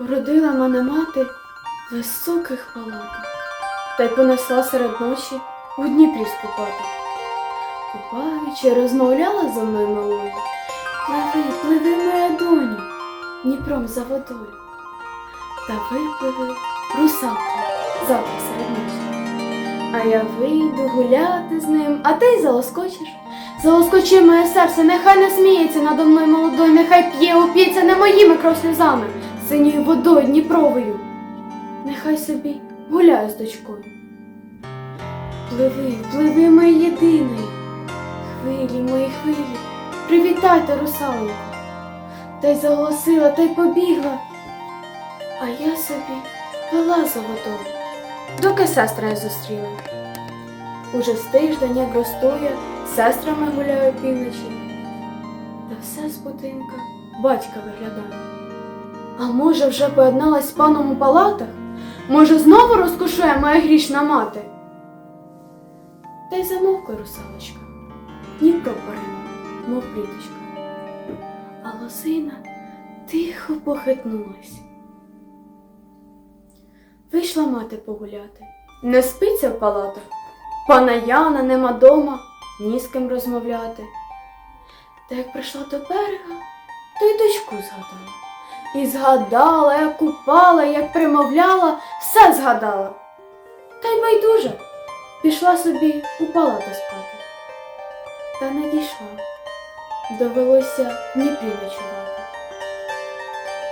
Породила мене мати в високих палатах, та й понесла серед ночі у Дніпрі скупати. Купаючи, розмовляла зо мною малою. Пливи, пливи, моя доню, Дніпром за водою. Та випливи русалку завтра серед ночі. А я вийду гуляти з ним, а ти й залоскочиш. Залоскочи моє серце, нехай не сміється надо мною молодою, нехай п'є, уп'ється не моїми кров сльозами, синьою водою Дніпровою. Нехай собі гуляє з дочкою. Пливи, пливи, моє єдине, хвилі, мої хвилі, привітайте русалоньку. Та й заголосила, та й побігла. А я собі плила за водою, доки сестра не зустріла. Уже з тиждень, як гостує, з сестрами гуляю півночі. Та все з будинка батька виглядає. А може, вже поєдналась з паном у палатах? Може, знову розкошує моя грішна мати? Та й замовкла русалочка, Дніпро поринув, мов пліточка. А лосина тихо похитнулась. Вийшла мати погуляти. Не спиться в палатах. Пана Яна нема дома, ні з ким розмовляти. Та як прийшла до берега, то й дочку згадала. І згадала, як купала, як примовляла, все згадала. Та й байдуже пішла собі у палату спати. Та не дійшла. Довелося в Дніпрі ночувати.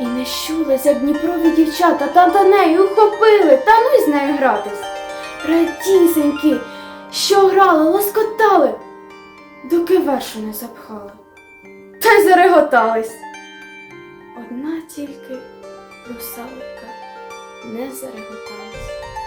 І не щулась, як Дніпрові дівчата, та до неї ухопили, та ну й з нею гратись. Радісенькі, що грали, лоскотали, доки вершу не запхали. Та й зареготались. Тільки русалка не зареготалась.